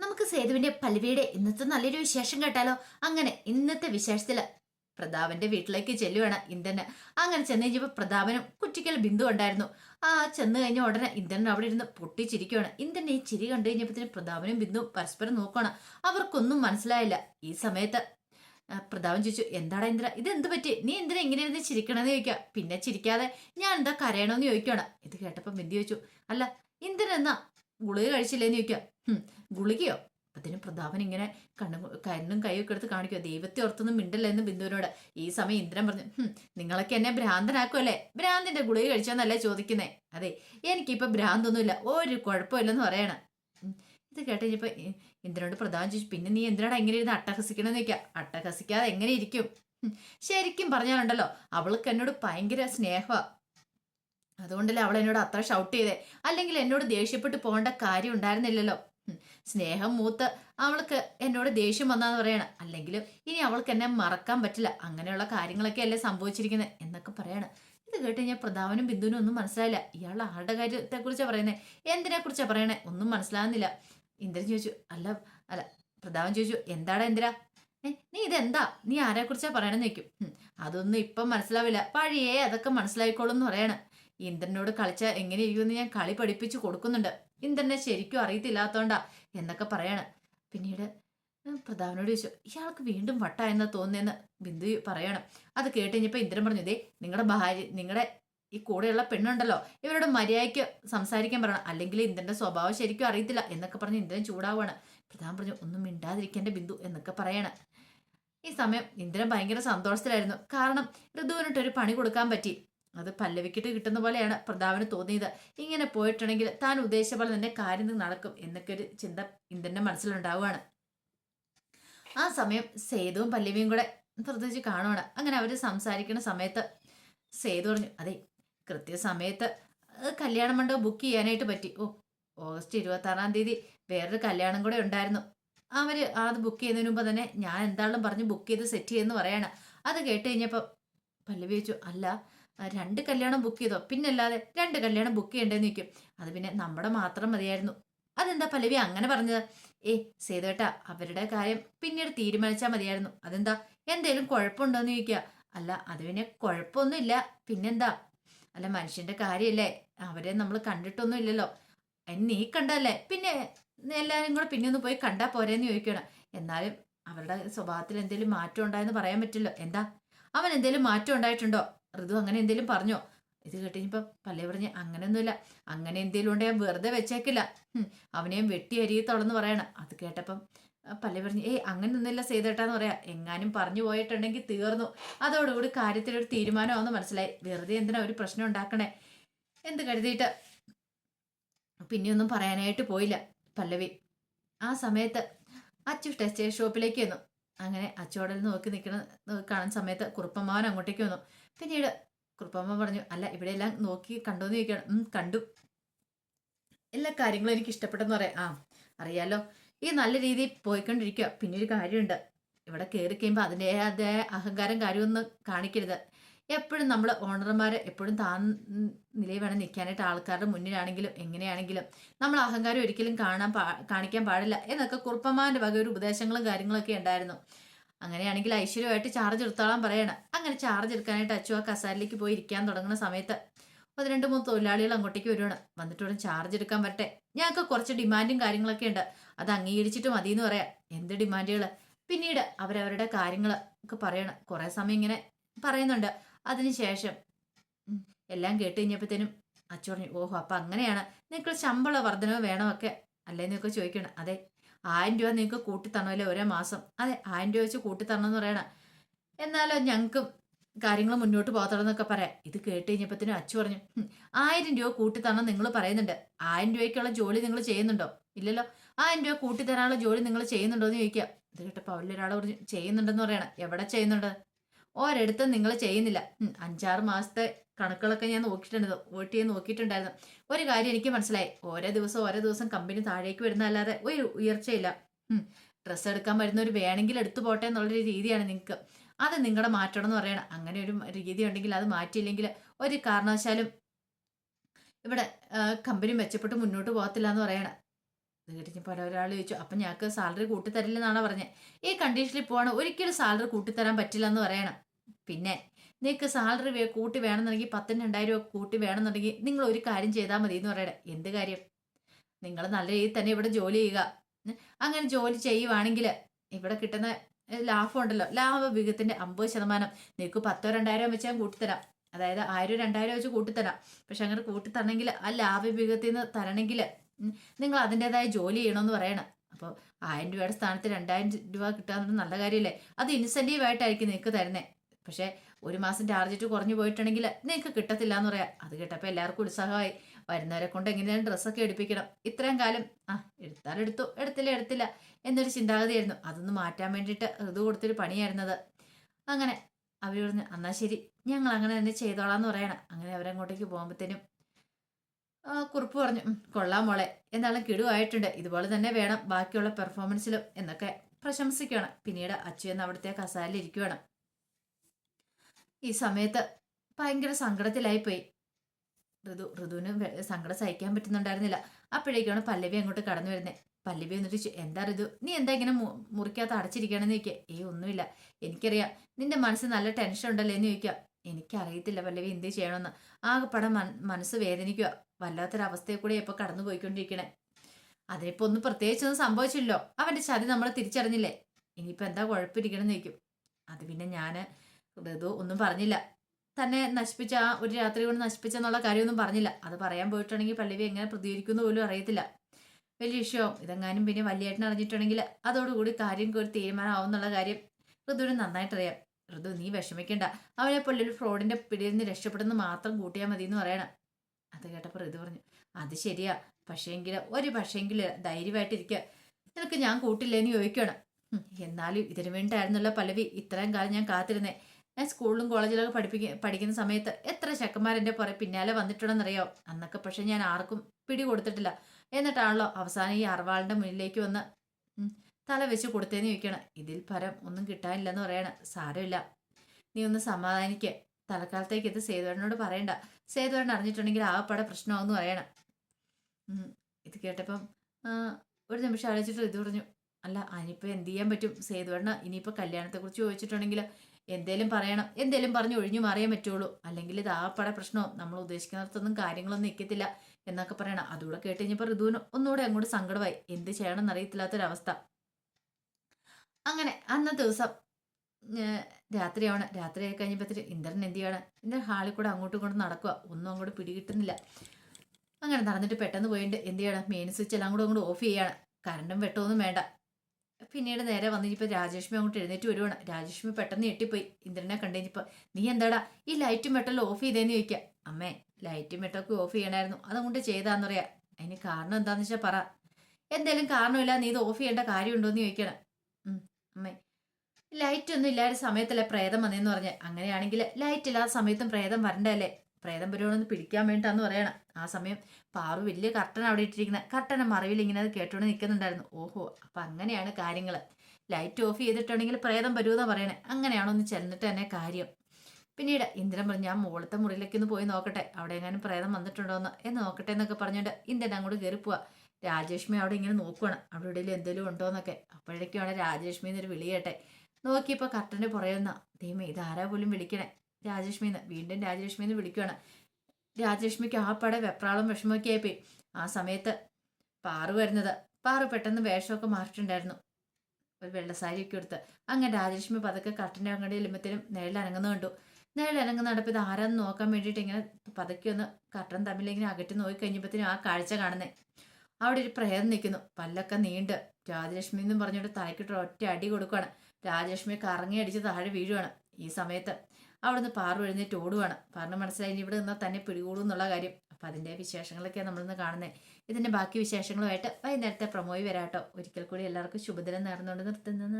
നമുക്ക് സേതുവിന്റെ പല്ലവിയുടെ ഇന്നത്തെ നല്ലൊരു വിശേഷം കേട്ടാലോ? അങ്ങനെ ഇന്നത്തെ വിശേഷത്തിൽ പ്രതാപന്റെ വീട്ടിലേക്ക് ചെല്ലുവാണ് ഇന്ദ്രന്. അങ്ങനെ ചെന്ന് കഴിഞ്ഞപ്പോ പ്രതാപനും കുറ്റിക്കൽ ബിന്ദു ഉണ്ടായിരുന്നു. ആ ചെന്ന് കഴിഞ്ഞ ഉടനെ ഇന്ദ്രൻ അവിടെ ഇരുന്ന് പൊട്ടിച്ചിരിക്കുവാണ്. ഇന്ദ്രൻ ഈ ചിരി കണ്ടു കഴിഞ്ഞപ്പത്തിന് പ്രതാപനും ബിന്ദു പരസ്പരം നോക്കണം അവർക്കൊന്നും മനസ്സിലായില്ല. ഈ സമയത്ത് പ്രതാപൻ ചോദിച്ചു എന്താടാ ഇന്ദ്ര? ഇത് എന്ത് പറ്റി? നീ എന്തിനാ ഇങ്ങനെ ഇരുന്ന് ചിരിക്കണമെന്ന് ചോദിക്കുക പിന്നെ ചിരിക്കാതെ ഞാൻ എന്താ കരയണമെന്ന് ചോദിക്കുകയാണ് ഇത് കേട്ടപ്പോ ബിന്ദു ചോദിച്ചു അല്ല ഇന്ദ്രൻ എന്നാ ഗുളിക കഴിച്ചില്ലേന്ന് ചോദിക്കുക ഗുളികയോ? അതിന് പ്രതാപൻ ഇങ്ങനെ കണ്ണും കണ്ണും കൈയൊക്കെ എടുത്ത് കാണിക്കുക ദൈവത്തെ ഓർത്തൊന്നും മിണ്ടില്ല എന്ന് ബിന്ദുവിനോട്. ഈ സമയം ഇന്ദ്രൻ പറഞ്ഞു നിങ്ങളൊക്കെ എന്നെ ഭ്രാന്തനാക്കുമല്ലേ ഭ്രാന്തിന്റെ ഗുളിക കഴിച്ചാന്നല്ലേ ചോദിക്കുന്നേ. അതെ എനിക്കിപ്പോ ഭ്രാന്തൊന്നുമില്ല. ഒരു കുഴപ്പമില്ലെന്ന് പറയണം. ഇത് കേട്ട് കഴിഞ്ഞപ്പോ ഇന്ദ്രനോട് പ്രധാനം ചോദിച്ചു പിന്നെ നീ എന്തിനാണ് എങ്ങനെ ഇരുന്ന് അട്ടഹസിക്കണമെന്ന് ചോദിക്കുക അട്ടഹസിക്കാതെ എങ്ങനെ ഇരിക്കും? ശരിക്കും പറഞ്ഞാലുണ്ടല്ലോ അവൾക്ക് എന്നോട് ഭയങ്കര സ്നേഹമാ അതുകൊണ്ടല്ലേ അവൾ എന്നോട് അത്ര ഷൗട്ട് ചെയ്തേ. അല്ലെങ്കിൽ എന്നോട് ദേഷ്യപ്പെട്ട് പോകേണ്ട കാര്യം ഉണ്ടായിരുന്നില്ലല്ലോ. സ്നേഹം മൂത്ത് അവൾക്ക് എന്നോട് ദേഷ്യം വന്നാന്ന് പറയണം. അല്ലെങ്കിൽ ഇനി അവൾക്ക് എന്നെ മറക്കാൻ പറ്റില്ല. അങ്ങനെയുള്ള കാര്യങ്ങളൊക്കെ അല്ലേ സംഭവിച്ചിരിക്കുന്നത് എന്നൊക്കെ പറയണം. ഇത് കേട്ട് ഞാൻ പ്രതാപനും ബിന്ദുവിനും ഒന്നും മനസ്സിലായില്ല. ഇയാൾ ആരുടെ കാര്യത്തെ കുറിച്ചാണ് പറയുന്നത് എന്തിനെ കുറിച്ചാണ് പറയണേ? ഒന്നും മനസ്സിലാകുന്നില്ല. ഇന്ദ്രൻ ചോദിച്ചു അല്ല അല്ല. പ്രതാപൻ ചോദിച്ചു എന്താടാ ഇന്ദ്ര? നീ ഇതെന്താ? നീ ആരെ കുറിച്ചാ പറയണെന്ന് വെക്കും അതൊന്നും ഇപ്പം മനസ്സിലാവില്ല. പഴയേ അതൊക്കെ മനസ്സിലായിക്കോളും എന്ന് പറയണം. ഇന്ദ്രനോട് കളിച്ച എങ്ങനെ ഇരിക്കുമെന്ന് ഞാൻ കളി പഠിപ്പിച്ചു കൊടുക്കുന്നുണ്ട്. ഇന്ദ്രനെ ശരിക്കും അറിയത്തില്ലാത്തോണ്ടാ എന്നൊക്കെ പറയാണ്. പിന്നീട് പ്രതാപനോട് ചോദിച്ചു ഇയാൾക്ക് വീണ്ടും വട്ടായെന്നാ തോന്നുന്നതെന്ന് ബിന്ദു പറയണം. അത് കേട്ട് ഇന്ദ്രൻ പറഞ്ഞു ഇതേ നിങ്ങളുടെ ഭാര്യ നിങ്ങളുടെ ഈ കൂടെയുള്ള പെണ്ണുണ്ടല്ലോ ഇവരോട് മര്യാദയ്ക്ക് സംസാരിക്കാൻ പറയണം. അല്ലെങ്കിൽ ഇന്ദ്രന്റെ സ്വഭാവം ശരിക്കും അറിയത്തില്ല എന്നൊക്കെ പറഞ്ഞ് ഇന്ദ്രൻ ചൂടാവുകയാണ് പ്രധാൻ പറഞ്ഞു ഒന്നും മിണ്ടാതിരിക്കേണ്ട ബിന്ദു എന്നൊക്കെ പറയണം. ഈ സമയം ഇന്ദ്രൻ ഭയങ്കര സന്തോഷത്തിലായിരുന്നു. കാരണം ഋതുവിനിട്ടൊരു പണി കൊടുക്കാൻ പറ്റി. അത് പല്ലവിക്കിട്ട് കിട്ടുന്ന പോലെയാണ് പ്രതാപന് തോന്നിയത്. ഇങ്ങനെ പോയിട്ടുണ്ടെങ്കിൽ താൻ ഉദ്ദേശിച്ച പോലെ തന്നെ കാര്യം നടക്കും എന്നൊക്കെ ഒരു ചിന്ത ഇന്ദ്രന്റെ മനസ്സിലുണ്ടാവുകയാണ്. ആ സമയം സേതുവും പല്ലവിയും കൂടെ പ്രത്യേകിച്ച് കാണുവാണ്. അങ്ങനെ അവർ സംസാരിക്കുന്ന സമയത്ത് സേതു പറഞ്ഞു അതെ കൃത്യസമയത്ത് കല്യാണ മണ്ഡപം ബുക്ക് ചെയ്യാനായിട്ട് പറ്റി. ഓ ഓഗസ്റ്റ് ഇരുപത്തി ആറാം തീയതി വേറൊരു കല്യാണം കൂടെ ഉണ്ടായിരുന്നു. അവർ അത് ബുക്ക് ചെയ്യുന്നതിന് മുമ്പ് തന്നെ ഞാൻ എന്താണെന്നും പറഞ്ഞ് ബുക്ക് ചെയ്ത് സെറ്റ് ചെയ്യുമെന്ന് പറയാണ്. അത് കേട്ട് കഴിഞ്ഞപ്പോൾ പല്ലവി ചോദിച്ചു അല്ല രണ്ട് കല്യാണം ബുക്ക് ചെയ്തോ? പിന്നല്ലാതെ രണ്ട് കല്യാണം ബുക്ക് ചെയ്യണ്ടേന്ന് നിൽക്കും അത് പിന്നെ നമ്മുടെ മാത്രം മതിയായിരുന്നു. അതെന്താ പലവി അങ്ങനെ പറഞ്ഞത്? ഏ സേതുവേട്ടാ അവരുടെ കാര്യം പിന്നീട് തീരുമാനിച്ചാൽ മതിയായിരുന്നു. അതെന്താ? എന്തേലും കുഴപ്പമുണ്ടോന്ന് ചോദിക്കുക അല്ല അത് പിന്നെ കുഴപ്പമൊന്നുമില്ല. പിന്നെന്താ? അല്ല മനുഷ്യന്റെ കാര്യമല്ലേ അവരെ നമ്മൾ കണ്ടിട്ടൊന്നും ഇല്ലല്ലോ. നീ കണ്ടല്ലേ പിന്നെ എല്ലാവരും കൂടെ പിന്നെ ഒന്ന് പോയി കണ്ടാ പോരേന്ന് ചോദിക്കണം. എന്നാലും അവരുടെ സ്വഭാവത്തിൽ എന്തെങ്കിലും മാറ്റം ഉണ്ടായെന്ന് പറയാൻ പറ്റില്ലോ എന്താ? അവൻ എന്തെങ്കിലും മാറ്റം ഉണ്ടായിട്ടുണ്ടോ? ഋതു അങ്ങനെ എന്തെങ്കിലും പറഞ്ഞോ? ഇത് കേട്ടിപ്പം പല്ലേ പറഞ്ഞ് അങ്ങനെയൊന്നുമില്ല അങ്ങനെ എന്തെങ്കിലും ഉണ്ടെങ്കിൽ വെറുതെ വെച്ചേക്കില്ല. അവനെയും വെട്ടി അരിയത്തോളെന്ന് പറയണം. അത് കേട്ടപ്പം പല്ലേ പറഞ്ഞ് ഏയ് അങ്ങനെയൊന്നുമില്ല ചെയ്തേട്ടാന്ന് പറയാ. എങ്ങാനും പറഞ്ഞു പോയിട്ടുണ്ടെങ്കിൽ തീർന്നു. അതോടുകൂടി കാര്യത്തിലൊരു തീരുമാനമാണെന്ന് മനസ്സിലായി. വെറുതെ എന്തിനാ ഒരു പ്രശ്നം ഉണ്ടാക്കണേ? എന്ത് കരുതിയിട്ട്? പിന്നെയൊന്നും പറയാനായിട്ട് പോയില്ല പല്ലവി. ആ സമയത്ത് അച്ചു ടെക്സ്റ്റൈൽ ഷോപ്പിലേക്ക് വന്നു അങ്ങനെ അച്ചോടൽ നോക്കി നിൽക്കണ കാണുന്ന സമയത്ത് കുറുപ്പമ്മാവൻ അങ്ങോട്ടേക്ക് വന്നു. പിന്നീട് കുറുപ്പമ്മ പറഞ്ഞു അല്ല ഇവിടെ എല്ലാം നോക്കി കണ്ടോന്ന് ചോദിക്കണം ഉം, കണ്ടു. എല്ലാ കാര്യങ്ങളും എനിക്ക് ഇഷ്ടപ്പെട്ടെന്ന് പറയാം. ആ അറിയാലോ. ഈ നല്ല രീതിയിൽ പോയിക്കൊണ്ടിരിക്കുക. പിന്നെ ഒരു കാര്യമുണ്ട്. ഇവിടെ കയറി കഴിയുമ്പോൾ അതിന്റെ അതേ അഹങ്കാരം കാര്യമൊന്നും കാണിക്കരുത്. എപ്പോഴും നമ്മൾ ഓണർമാരെ എപ്പോഴും താൻ നിലയിൽ വേണം നിൽക്കാനായിട്ട് ആൾക്കാരുടെ മുന്നിലാണെങ്കിലും എങ്ങനെയാണെങ്കിലും നമ്മൾ അഹങ്കാരം ഒരിക്കലും കാണാൻ കാണിക്കാൻ പാടില്ല എന്നൊക്കെ കുറുപ്പമാന്റെ വക ഒരു ഉപദേശങ്ങളും കാര്യങ്ങളൊക്കെ ഉണ്ടായിരുന്നു. അങ്ങനെയാണെങ്കിൽ ഐശ്വര്യമായിട്ട് ചാർജ് എടുത്തോളാൻ പറയണം. അങ്ങനെ ചാർജ് എടുക്കാനായിട്ട് അച്ചു ആ കസാലിലേക്ക് പോയി ഇരിക്കാൻ തുടങ്ങുന്ന സമയത്ത് അത് രണ്ട് മൂന്ന് തൊഴിലാളികൾ അങ്ങോട്ടേക്ക് വരുവാണ്. വന്നിട്ട് ഉടൻ ചാർജ് എടുക്കാൻ വരട്ടെ. ഞങ്ങൾക്ക് കുറച്ച് ഡിമാൻഡും കാര്യങ്ങളൊക്കെ ഉണ്ട്. അത് അംഗീകരിച്ചിട്ട് മതി എന്ന് പറയാം. എന്ത് ഡിമാൻഡുകൾ പിന്നീട് അവരവരുടെ കാര്യങ്ങൾ ഒക്കെ പറയണം. കുറേ സമയം ഇങ്ങനെ പറയുന്നുണ്ട്. അതിനുശേഷം എല്ലാം കേട്ട് കഴിഞ്ഞപ്പോഴത്തേനും അച്ചു പറഞ്ഞു ഓഹോ അപ്പം അങ്ങനെയാണ്. നിങ്ങൾക്ക് ശമ്പള വർധനവ് വേണമൊക്കെ? അല്ലേന്നൊക്കെ ചോദിക്കണം അതെ ആയിരം രൂപ നിങ്ങൾക്ക് കൂട്ടിത്തരണമല്ലേ ഒരേ മാസം? അതെ ആയിരം രൂപ വെച്ച് കൂട്ടിത്തരണമെന്ന് പറയണം. എന്നാലോ ഞങ്ങൾക്കും കാര്യങ്ങൾ മുന്നോട്ട് പോകത്തണമെന്നൊക്കെ പറയാം. ഇത് കേട്ട് കഴിഞ്ഞപ്പോഴത്തേനും അച്ചു പറഞ്ഞു "ഹും, ആയിരം രൂപ കൂട്ടിത്തരണം നിങ്ങൾ പറയുന്നുണ്ട്. ആയിരം രൂപയ്ക്കുള്ള ജോലി നിങ്ങൾ ചെയ്യുന്നുണ്ടോ? ഇല്ലല്ലോ ആയിരം രൂപ കൂട്ടിത്തരാനുള്ള ജോലി നിങ്ങൾ ചെയ്യുന്നുണ്ടോ? എന്ന് ചോദിക്കുക. ഇത് കേട്ടപ്പോൾ അവരിലൊരാൾ പറഞ്ഞു ചെയ്യുന്നുണ്ടെന്ന് പറയണം. എവിടെ ചെയ്യുന്നുണ്ട്? ഒരിടത്തും നിങ്ങൾ ചെയ്യുന്നില്ല. അഞ്ചാറ് മാസത്തെ കണക്കുകളൊക്കെ ഞാൻ നോക്കിയിട്ടുണ്ട്. വോട്ട് ചെയ്ത് നോക്കിയിട്ടുണ്ടായിരുന്നു. ഒരു കാര്യം എനിക്ക് മനസ്സിലായി. ഓരോ ദിവസം ഓരോ ദിവസം കമ്പനി താഴേക്ക് വരുന്നതല്ലാതെ ഒരു ഉയർച്ചയില്ല. ഡ്രസ്സ് എടുക്കാൻ വരുന്നവർ വേണമെങ്കിൽ എടുത്തു പോട്ടെ എന്നുള്ളൊരു രീതിയാണ് നിങ്ങൾക്ക് അത് നിങ്ങളുടെ മാറ്റണം എന്ന് പറയണം. അങ്ങനെ ഒരു രീതി ഉണ്ടെങ്കിൽ അത് മാറ്റിയില്ലെങ്കിൽ ഒരു കാരണവശാലും ഇവിടെ കമ്പനി മെച്ചപ്പെട്ട് മുന്നോട്ട് പോകത്തില്ല എന്ന് പറയണം. ഇത് കേട്ടിപ്പോൾ ഒരാൾ ചോദിച്ചു അപ്പം ഞങ്ങൾക്ക് സാലറി കൂട്ടിത്തരില്ലെന്നാണ് പറഞ്ഞത് ഈ കണ്ടീഷനിൽ പോവാണ് ഒരിക്കലും സാലറി കൂട്ടിത്തരാൻ പറ്റില്ല എന്ന് പറയണം. പിന്നെ നിങ്ങൾക്ക് സാലറി കൂട്ടി വേണമെന്നുണ്ടെങ്കിൽ പത്തിന് രണ്ടായിരം രൂപ കൂട്ടി വേണമെന്നുണ്ടെങ്കിൽ നിങ്ങൾ ഒരു കാര്യം ചെയ്താൽ മതി എന്ന് പറയണേ. എന്ത് കാര്യം? നിങ്ങൾ നല്ല രീതിയിൽ തന്നെ ഇവിടെ ജോലി ചെയ്യുക. അങ്ങനെ ജോലി ചെയ്യുവാണെങ്കിൽ ഇവിടെ കിട്ടുന്ന ലാഭം ഉണ്ടല്ലോ. ലാഭവിഹിതത്തിന്റെ അമ്പത് ശതമാനം നിങ്ങൾക്ക് പത്തോ രണ്ടായിരം വെച്ച് ഞാൻ കൂട്ടിത്തരാം. അതായത് ആയിരം രണ്ടായിരം വെച്ച് കൂട്ടിത്തരാം. പക്ഷെ അങ്ങനെ കൂട്ടിത്തരണമെങ്കിൽ ആ ലാഭവിഹിതത്തിൽ നിന്ന് തരണമെങ്കിൽ നിങ്ങൾ അതിന്റെതായ ജോലി ചെയ്യണമെന്ന് പറയണം. അപ്പോൾ ആയിരം രൂപയുടെ സ്ഥാനത്ത് രണ്ടായിരം രൂപ കിട്ടുക നല്ല കാര്യമല്ലേ അത് ഇൻസെന്റീവ് ആയിട്ടായിരിക്കും നിങ്ങൾക്ക് തരുന്നത് പക്ഷേ ഒരു മാസം ടാർജറ്റ് കുറഞ്ഞു പോയിട്ടുണ്ടെങ്കിൽ നിങ്ങൾക്ക് കിട്ടത്തില്ല എന്ന് പറയാം. അത് കേട്ടപ്പോൾ എല്ലാവർക്കും ഉത്സാഹമായി. വരുന്നവരെ കൊണ്ട് എങ്ങനെയാണ് ഡ്രസ്സൊക്കെ എടുപ്പിക്കണം. ഇത്രയും കാലം ആ എടുത്താൽ എടുത്തു എടുത്തില്ല എടുത്തില്ല എന്നൊരു ചിന്താഗതിയായിരുന്നു. അതൊന്ന് മാറ്റാൻ വേണ്ടിയിട്ട് ഇത് കൊടുത്തൊരു പണിയായിരുന്നത് അങ്ങനെ അവർ പറഞ്ഞു എന്നാൽ ശരി ഞങ്ങൾ അങ്ങനെ തന്നെ ചെയ്തോളാം എന്ന് പറയണം. അങ്ങനെ അവരങ്ങോട്ടേക്ക് പോകുമ്പോഴത്തേനും കുറിപ്പ് പറഞ്ഞു "ഉം, കൊള്ളാം മോളെ. എന്നാലും കിടുവായിട്ടുണ്ട്. ഇതുപോലെ തന്നെ വേണം. ബാക്കിയുള്ള പെർഫോമൻസിലും എന്നൊക്കെ പ്രശംസിക്കുകയാണ് പിന്നീട് അച്ചു അവിടുത്തെ കസാലിൽ ഈ സമയത്ത് ഭയങ്കര സങ്കടത്തിലായിപ്പോയി. ഋതു ഋതുവിന് സങ്കടം സഹിക്കാൻ പറ്റുന്നുണ്ടായിരുന്നില്ല. അപ്പോഴേക്കാണ് പല്ലവി അങ്ങോട്ട് കടന്നു വരുന്നത് പല്ലവി എന്നിട്ട് എന്താ ഋതു? നീ എന്താ ഇങ്ങനെ മുറിക്കാത്ത അടച്ചിരിക്കണമെന്ന് ചോദിക്കുക. ഏയ് ഒന്നുമില്ല. എനിക്കറിയാം. നിന്റെ മനസ്സിൽ നല്ല ടെൻഷൻ ഉണ്ടല്ലോ എന്ന് ചോദിക്കുക. എനിക്കറിയത്തില്ല പല്ലവി എന്ത് ചെയ്യണമെന്ന്. ആകെ പടം മനസ്സ് വേദനിക്കുക വല്ലാത്തൊരവസ്ഥയെ കൂടെ ഇപ്പോൾ കടന്നു പോയിക്കൊണ്ടിരിക്കണേ അതിനിപ്പോ ഒന്നും പ്രത്യേകിച്ചൊന്നും സംഭവിച്ചില്ലല്ലോ. അവന്റെ ചതി നമ്മൾ തിരിച്ചറിഞ്ഞില്ലേ? ഇനിയിപ്പോ എന്താ കുഴപ്പമിരിക്കണമെന്ന് ചോദിക്കും. അത് പിന്നെ ഞാൻ ഋതു ഒന്നും പറഞ്ഞില്ല. തന്നെ നശിപ്പിച്ച ആ ഒരു രാത്രി കൊണ്ട് നശിപ്പിച്ചെന്നുള്ള കാര്യമൊന്നും പറഞ്ഞില്ല. അത് പറയാൻ പോയിട്ടുണ്ടെങ്കിൽ പല്ലവി എങ്ങനെ പ്രതികരിക്കുമെന്ന് പോലും അറിയത്തില്ല. വലിയ വിഷയവും. ഇതെങ്ങാനും പിന്നെ വലിയേട്ടൻ അറിഞ്ഞിട്ടുണ്ടെങ്കിൽ അതോടുകൂടി കാര്യം ഒരു തീരുമാനമാവും എന്നുള്ള കാര്യം ഋതുവിന് നന്നായിട്ടറിയാം. ഋതു നീ വിഷമിക്കണ്ട. അവനെ പോലെ ഒരു ഫ്രോഡിന്റെ പിടിയിൽ നിന്ന് രക്ഷപ്പെടുന്ന മാത്രം കൂട്ടിയാൽ മതി എന്ന് പറയണം. അത് കേട്ടപ്പോൾ ഋതു പറഞ്ഞു അത് ശരിയാ. പക്ഷേങ്കിൽ ഒരു പക്ഷേങ്കിൽ ധൈര്യമായിട്ടിരിക്കുക നിനക്ക് ഞാൻ കൂട്ടില്ലേന്ന് ചോദിക്കണം. എന്നാലും ഇതിനു വേണ്ടിയിട്ടായിരുന്നല്ലോ പലവി ഇത്രയും കാലം ഞാൻ കാത്തിരുന്നേ. ഞാൻ സ്കൂളിലും കോളേജിലൊക്കെ പഠിപ്പിക്ക പഠിക്കുന്ന സമയത്ത് എത്ര ചെക്കന്മാരെന്റെ പുറ പിന്നാലെ വന്നിട്ടുണ്ടെന്നറിയോ? അന്നൊക്കെ പക്ഷെ ഞാൻ ആർക്കും പിടി കൊടുത്തിട്ടില്ല. എന്നിട്ടാണല്ലോ അവസാനം ഈ അറിവാളിന്റെ മുന്നിലേക്ക് വന്ന് തല വെച്ച് കൊടുത്തേന്ന് ചോദിക്കണം. ഇതിൽ പരം ഒന്നും കിട്ടാനില്ലെന്ന് പറയണം. സാരമില്ല. നീ ഒന്ന് സമാധാനിക്ക്. തലക്കാലത്തേക്ക് ഇത് സേതുവരനോട് പറയണ്ട. സേതുവരൻ അറിഞ്ഞിട്ടുണ്ടെങ്കിൽ ആകപ്പാടെ പ്രശ്നമാവെന്ന് പറയണം. ഇത് കേട്ടപ്പം ഒരു നിമിഷം ആലോചിച്ചിട്ട് ഇത് പറഞ്ഞു. അല്ല അതിനിപ്പോൾ എന്ത് ചെയ്യാൻ പറ്റും? സേതുവരണ ഇനിയിപ്പോൾ കല്യാണത്തെക്കുറിച്ച് ചോദിച്ചിട്ടുണ്ടെങ്കിൽ എന്തേലും പറയണം. എന്തേലും പറഞ്ഞ് ഒഴിഞ്ഞു മാറിയേ പറ്റുള്ളൂ. അല്ലെങ്കിൽ ഇത് ആകപ്പാടെ പ്രശ്നവും നമ്മൾ ഉദ്ദേശിക്കുന്നിടത്തൊന്നും കാര്യങ്ങളൊന്നും നിൽക്കത്തില്ല എന്നൊക്കെ പറയണം. അതുകൂടെ കേട്ട് കഴിഞ്ഞപ്പോൾ ഋതുവിന് ഒന്നുകൂടെ അങ്ങോട്ട് സങ്കടമായി. എന്ത് ചെയ്യണമെന്ന് അറിയത്തില്ലാത്തൊരവസ്ഥ. അങ്ങനെ അന്നത്തെ ദിവസം രാത്രിയാണ് രാത്രിയായി കഴിഞ്ഞപ്പോഴത്തേക്ക് ഇന്ദ്രൻ എന്ത് ചെയ്യാണ്? ഇന്ദ്രൻ ഹാളിൽ കൂടെ അങ്ങോട്ടും ഇങ്ങോട്ടും നടക്കുക ഒന്നും അങ്ങോട്ട് പിടികിട്ടുന്നില്ല. അങ്ങനെ നടന്നിട്ട് പെട്ടെന്ന് പോയിട്ട് എന്ത് ചെയ്യണം? മെയിൻ സ്വിച്ച് എല്ലാം കൂടെ അങ്ങോട്ട് ഓഫ് ചെയ്യാണ്. കറണ്ടും വെട്ടമൊന്നും വേണ്ട. പിന്നീട് നേരെ വന്നിപ്പോൾ രാജേഷ്മി അങ്ങോട്ട് എഴുന്നേറ്റ് വരുവാണ്. രാജേഷ്മി പെട്ടെന്ന് ഞെട്ടിപ്പോയി. ഇന്ദ്രനെ കണ്ടുകഴിഞ്ഞപ്പോൾ നീ എന്താടാ? ഈ ലൈറ്റും വെട്ടലും ഓഫ് ചെയ്തേന്ന് ചോദിക്കുക അമ്മേ ലൈറ്റും വെട്ടമൊക്കെ ഓഫ് ചെയ്യണമായിരുന്നു അതുകൊണ്ട് ചെയ്താന്ന് പറയാ. അതിന് കാരണം എന്താന്ന് വെച്ചാൽ പറ. എന്തേലും കാരണമില്ല നീ ഇത് ഓഫ് ചെയ്യേണ്ട കാര്യമുണ്ടോന്ന് ചോദിക്കണം. അമ്മേ ലൈറ്റ് ഒന്നും ഇല്ലാത്ത സമയത്തല്ലേ പ്രേതം വന്നേന്ന് പറഞ്ഞ. അങ്ങനെയാണെങ്കിൽ ലൈറ്റ് ഇല്ലാത്ത സമയത്തും പ്രേതം വരണ്ടല്ലേ പ്രേതം വരുവാണെന്ന് പിടിക്കാൻ വേണ്ടിട്ടാന്ന് പറയണം. ആ സമയം പാറു വലിയ കർട്ടൻ അവിടെ ഇട്ടിരിക്കുന്ന. കർട്ടൻ മറവിൽ ഇങ്ങനെ അത് കേട്ടോണ്ട് നിൽക്കുന്നുണ്ടായിരുന്നു ഓഹോ അപ്പൊ അങ്ങനെയാണ് കാര്യങ്ങൾ ലൈറ്റ് ഓഫ് ചെയ്തിട്ടുണ്ടെങ്കിൽ പ്രേതം വരുമെന്നാ പറയണേ. അങ്ങനെയാണോ ഒന്ന് ചെന്നിട്ട് തന്നെ കാര്യം. പിന്നീട് ഇന്ദ്രൻ പറഞ്ഞു ഞാൻ മുകളിലത്തെ മുറിയിലേക്ക് ഒന്ന് പോയി നോക്കട്ടെ. അവിടെ എങ്ങാനും പ്രേതം വന്നിട്ടുണ്ടോ എന്ന് നോക്കട്ടെ എന്നൊക്കെ പറഞ്ഞുകൊണ്ട് ഇന്ദ്രൻ അങ്ങോട്ട് കയറി പോവാ. രാജേഷ്മി അവിടെ ഇങ്ങനെ നോക്കുവാണ്. അവിടെ എവിടെയെങ്കിലും എന്തെങ്കിലും ഉണ്ടോ എന്നൊക്കെ അപ്പോഴേക്കാണ് രാജേഷ്മി എന്നൊരു വിളി കേട്ടെ. നോക്കിയപ്പോൾ കർട്ടന്റെ പുറയുന്ന ദൈവമേ ഇതാരാ പോലും വിളിക്കണേ? രാജലക്ഷ്മിന്ന് വീണ്ടും രാജലക്ഷ്മിന്ന് വിളിക്കുവാണ്. രാജലക്ഷ്മിക്ക് ആ പട വെപ്രാളം വിഷമമൊക്കെ ആയിപ്പോയി. ആ സമയത്ത് പാറു വരുന്നത്. പാറു പെട്ടെന്ന് വേഷമൊക്കെ മാറിയിട്ടുണ്ടായിരുന്നു. ഒരു വെള്ളസാരിയൊക്കെ എടുത്ത് അങ്ങനെ രാജലക്ഷ്മി പതുക്കെ കർട്ടന്റെ അങ്ങോട്ട് ചെല്ലുമ്പോഴത്തേനും നിഴൽ കണ്ടു. നിഴൽ അനങ്ങുന്ന നടപ്പ് ഇത് ആരാന്ന് നോക്കാൻ വേണ്ടിയിട്ട് ഇങ്ങനെ പതുക്കെ ഒന്ന് കർട്ടൻ തമ്മിൽ ഇങ്ങനെ അകറ്റി നോക്കി കഴിഞ്ഞപ്പോഴത്തേനും ആ കാഴ്ച കാണുന്നേ. അവിടെ ഒരു പ്രേതം നിൽക്കുന്നു. പല്ലൊക്കെ നീണ്ട്. രാജലക്ഷ്മി എന്നും പറഞ്ഞുകൊണ്ട് തലക്കിട്ട് ഒറ്റ അടി കൊടുക്കുകയാണ് രാജലക്ഷ്മി കറങ്ങി അടിച്ച് താഴെ വീഴുവാണ് ഈ സമയത്ത്. അവിടുന്ന് പാറു എഴുന്നേറ്റ് ഓടുവാണ്. പാറിന് മനസ്സിലായി ഇവിടെ നിന്നാൽ തന്നെ പിടികൂടും എന്നുള്ള കാര്യം. അപ്പം അതിന്റെ വിശേഷങ്ങളൊക്കെയാണ് നമ്മളിന്ന് കാണുന്നത് ഇതിന്റെ ബാക്കി വിശേഷങ്ങളുമായിട്ട് വൈകുന്നേരത്തെ പ്രൊമോയി വരാട്ടോ. ഒരിക്കൽ കൂടി എല്ലാവർക്കും ശുഭദിനം നേർന്നുകൊണ്ട് നിർത്തുന്നത്